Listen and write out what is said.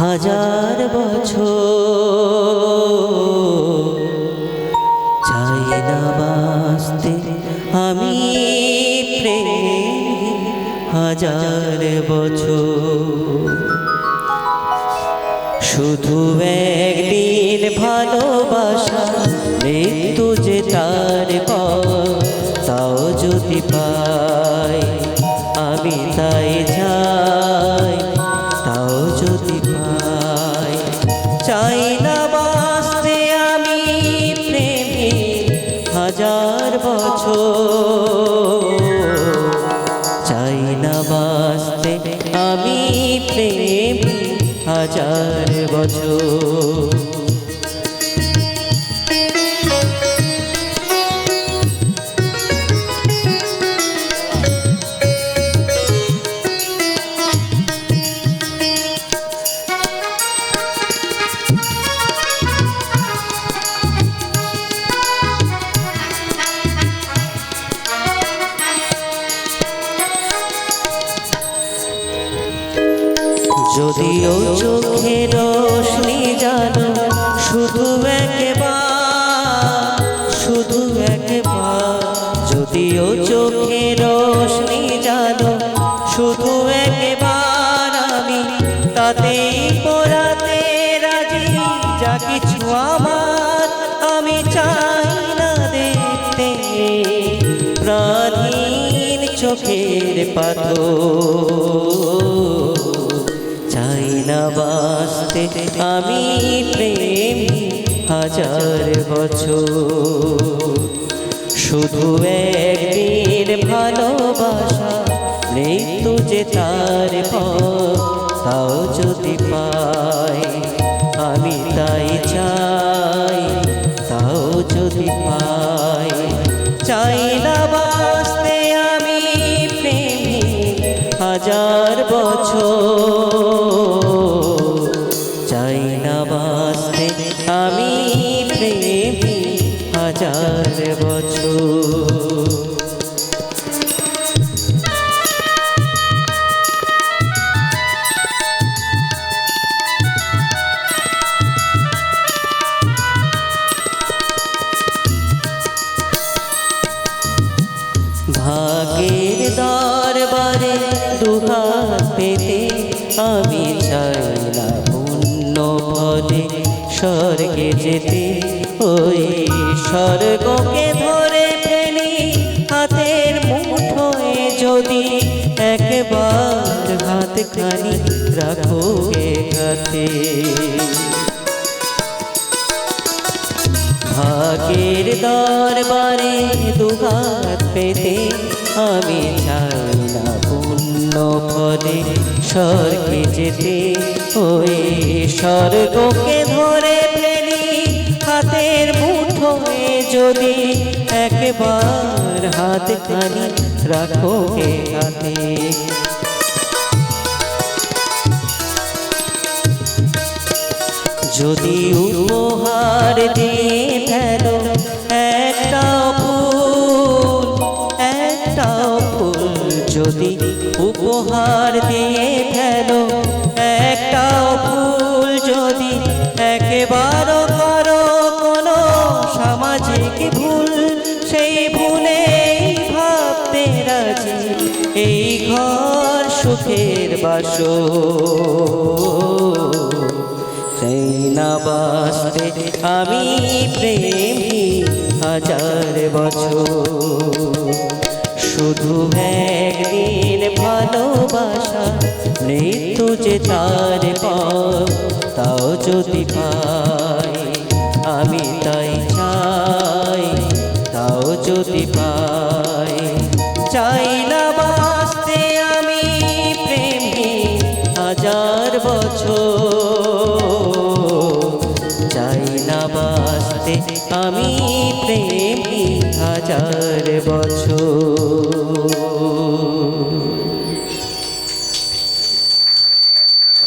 হাজার বছর। চাই না বাঁচতে আমি হাজার বছর। শুধু একদিন ভালোবাসা, মৃত্যু যে তার পর, তাও যদি পাই বছর চাই না বাঁচতে আমি প্রেম হাজার বছর। যদিও চোখে রোশনি জানো, শুধু একবার শুধু একবার। যদিও চোখে রোশনি জানো, শুধু একবার আমি তাতে পড়াতে রাজি। যা কিছু আমার আমি চাই না দেখতে। প্রাণীর চোখের পাথর। না আমি প্রেম হাজার বছর। শুধু একদিন ভালোবাসা, মৃত্যু যে তার তাও যদি পাই, আমি তাই চাই, তাও যদি পাই। চাই না বাঁচতে আমি প্রেমী হাজার বছর। বছর ভাগের দরবারে দুহাত পেতে আমি চাই না পুণ্য ফলে স্বর্গে যেতে ওই স্বর্গকে ধরে ফেলি, হাতের মুঠোয় যদি একবার হাত খানি রাখো কাছে ভাগের দরবারে দুহাত পেতে আমি চাই না পুণ্য ফলে স্বর্গে যেতে। ওই স্বর্গকে ধরে ফেলি, হাতের মুঠোয় যদি একবার হাত খানি রাখো হাতে। যদি উপহার দিয়ে ফেলো একটা ফুল একটা ফুল যদি উপহার দিয়ে ফেলো সামাজিক ভুল? সেই ভুলে ভাবতে রাজি। এই ঘর সুখের বাসর। সেই না বাঁচতে আমি প্রেমী হাজার বছর। শুধু একদিন ভালোবাসা, মৃত্যু যে তার পর, তাও যদি পাই যদি পাই। চাই না বাঁচতে আমি প্রেমে হাজার বছর। চাই না বাঁচতে আমি প্রেমে হাজার বছর।